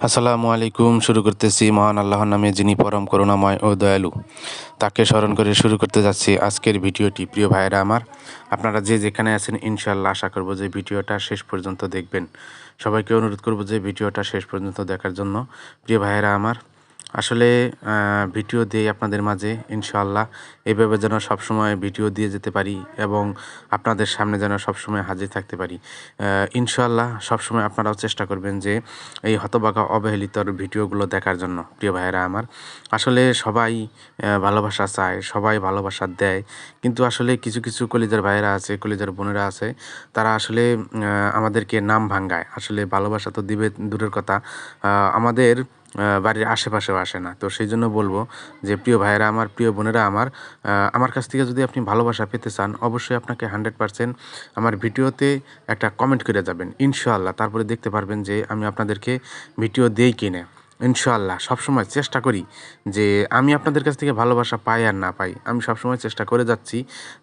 আসসালামু আলাইকুম, শুরু করতেছি মহান আল্লাহর নামে যিনি পরম করুণাময় ও দয়ালু। তাকে স্মরণ করে শুরু করতে যাচ্ছি আজকের ভিডিওটি। প্রিয় ভাইয়েরা আমার, আপনারা যে যেখানে আছেন ইনশাল্লাহ আশা করব যে ভিডিওটা শেষ পর্যন্ত দেখবেন। সবাইকে অনুরোধ করব যে ভিডিওটা শেষ পর্যন্ত দেখার জন্য। প্রিয় ভাইয়েরা আমার আসলে ভিডিও দিয়ে আপনাদের মাঝে, ইনশাআল্লাহ। এভাবে যেন সবসময় ভিডিও দিয়ে যেতে পারি এবং আপনাদের সামনে যেন সবসময় হাজির থাকতে পারি। ইনশাআল্লাহ সবসময় আপনারাও চেষ্টা করবেন যে, এই হতবাকা অবহেলিতর ভিডিওগুলো দেখার জন্য, প্রিয় ভাইয়েরা আমার। আসলে সবাই ভালোবাসা চায়, সবাই ভালোবাসা দেয়। কিন্তু আসলে কিছু কিছু কলিজার ভাইয়েরা আছে, কলিজার বোনেরা আছে, তারা আসলে আমাদেরকে নাম ভাঙ্গায়। আসলে ভালোবাসা তো দিবে, দূরের কথা। আমাদের বাড়ির আশেপাশেও আসে না। তো সেই জন্য বলব যে, প্রিয় ভাইয়েরা আমার, প্রিয় বোনেরা আমার আমার কাছ থেকে যদি আপনি ভালোবাসা পেতে চান, অবশ্যই আপনাকে হান্ড্রেড পারসেন্ট আমার ভিডিওতে একটা কমেন্ট করে যাবেন, ইনশাআল্লাহ। তারপরে দেখতে পারবেন যে, আমি আপনাদেরকে ভিডিও দেই কিনে। ইনশাআল্লাহ, সবসময় চেষ্টা করি যে আমি আপনাদের কাছ থেকে ভালোবাসা পাই আর না পাই, আমি সবসময় চেষ্টা করে যাচ্ছি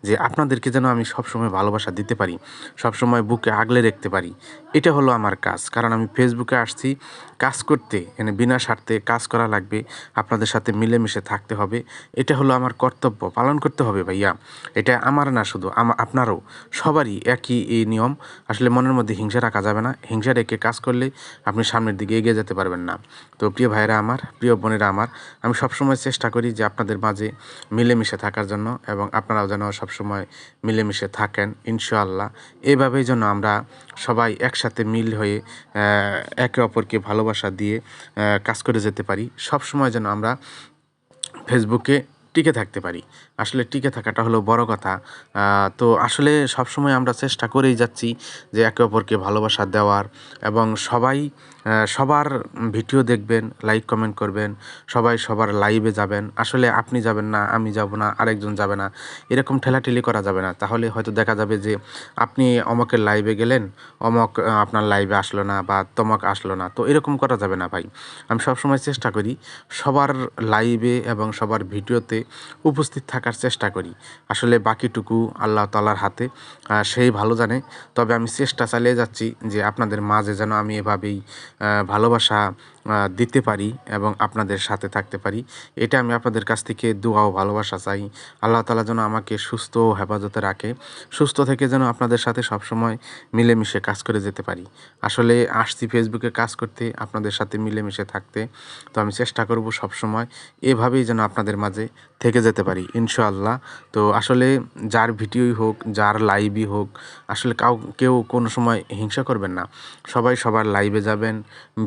যে আপনাদেরকে যেন আমি সবসময় ভালোবাসা দিতে পারি, সবসময় বুকে আগলে রাখতে পারি। এটা হলো আমার কাজ, কারণ আমি ফেসবুকে আসছি, কাজ করতে, এনে বিনা স্বার্থে কাজ করা লাগবে, আপনাদের সাথে মিলেমিশে থাকতে হবে, এটা হলো আমার কর্তব্য, পালন করতে হবে ভাইয়া। এটা আমার না শুধু আপনারও, সবারই একই এই নিয়ম, আসলে মনের মধ্যে হিংসা রাখা যাবে না, হিংসা রেখে কাজ করলে আপনি সামনের দিকে এগিয়ে যেতে পারবেন না। তো প্রিয় ভাইয়েরা আমার, প্রিয় বোনেরা আমার, আমি সবসময় চেষ্টা করি যে আপনাদের মাঝে মিলেমিশে থাকার জন্য এবং আপনারাও যেন সবসময় মিলেমিশে থাকেন, ইনশাআল্লাহ। এভাবেই যেন আমরা সবাই একসাথে মিল হয়ে একে অপরকে ভালোবাসা দিয়ে কাজ করে যেতে পারি। সবসময় যেন আমরা ফেসবুকে টিকে থাকতে পারি। আসলে টিকে থাকাটা হলো বড় কথা। তো আসলে সবসময় আমরা চেষ্টা করেই যাচ্ছি যে একে অপরকে ভালোবাসা দেওয়ার এবং সবাই সবার ভিডিও দেখবেন লাইক কমেন্ট করবেন, সবাই সবার লাইভে যাবেন। আসলে আপনি যাবেন না, আমি যাব না, আরেকজন যাবে না। এরকম ঠেলাঠেলি করা যাবে না। তাহলে হয়তো দেখা যাবে যে আপনি অমকের লাইভে গেলেন, অমক আপনার লাইভে আসলো না বা তমক আসলো না। তো এরকম করা যাবে না ভাই। আমি সবসময় চেষ্টা করি সবার লাইভে এবং সবার ভিডিওতে উপস্থিত থাকার চেষ্টা করি। আসলে বাকিটুকু আল্লাহ তালার হাতে সেই ভালো জানে। তবে আমি চেষ্টা চালিয়ে যাচ্ছি যে আপনাদের মাঝে যেন আমি এভাবেই ভালোবাসা দিতে পারি এবং আপনাদের সাথে থাকতে পারি। এটা আমি আপনাদের কাছ থেকে দোয়া ও ভালোবাসা চাই। আল্লাহ তালা যেন আমাকে সুস্থ ও হেফাজতে রাখে। সুস্থ থেকে যেন আপনাদের সাথে সবসময় মিলেমিশে কাজ করে যেতে পারি। আসলে আসছি ফেসবুকে কাজ করতে, আপনাদের সাথে মিলেমিশে থাকতে। তো আমি চেষ্টা করব সবসময় এভাবেই যেন আপনাদের মাঝে থেকে যেতে পারি, ইনশাআল্লাহ। তো আসলে যার ভিডিওই হোক, যার লাইভই হোক, আসলে কাউ কেউ কোনো সময় হিংসা করবেন না। সবাই সবার লাইভে যাবেন,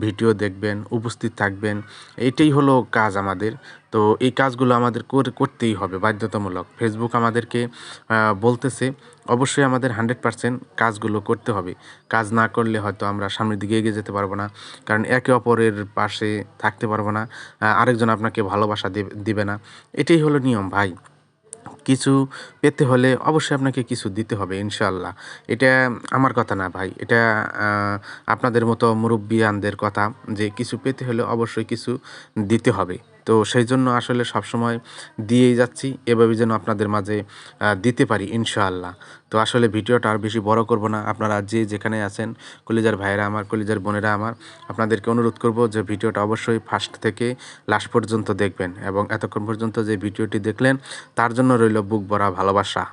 ভিডিও দেখবেন উপস্থিত থাকবেন। এটাই হলো কাজ আমাদের। তো এই কাজগুলো আমাদের কর- করতেই হবে, বাধ্যতামূলক। ফেসবুক আমাদেরকে বলতেছে, অবশ্যই আমাদের হান্ড্রেড পার্সেন্ট কাজগুলো করতে হবে। কাজ না করলে হয়তো আমরা সামনের দিকে এগিয়ে যেতে পারব না, কারণ একে অপরের পাশে থাকতে পারব না আরেকজন আপনাকে ভালোবাসা দিবে না। এটাই হলো নিয়ম, ভাই। কিছু পেতে হলে অবশ্যই আপনাকে কিছু দিতে হবে ইনশাল্লাহ এটা আমার কথা না ভাই, এটা আপনাদের মতো মুরব্বিয়ানদের কথা যে কিছু পেতে হলে অবশ্যই কিছু দিতে হবে। তো সেই জন্য আসলে সবসময় দিয়েই যাচ্ছি। এভাবে যেন আপনাদের মাঝে দিতে পারি, ইনশাআল্লাহ। তো আসলে ভিডিওটা আর বেশি বড় করব না। আপনারা যে যেখানে আছেন, কলিজার ভাইয়েরা আমার, কলিজার বোনেরা আমার, আপনাদেরকে অনুরোধ করব যে ভিডিওটা অবশ্যই ফার্স্ট থেকে লাস্ট পর্যন্ত দেখবেন এবং এতক্ষণ পর্যন্ত যে ভিডিওটি দেখলেন, তার জন্য রইল বুক ভরা ভালোবাসা।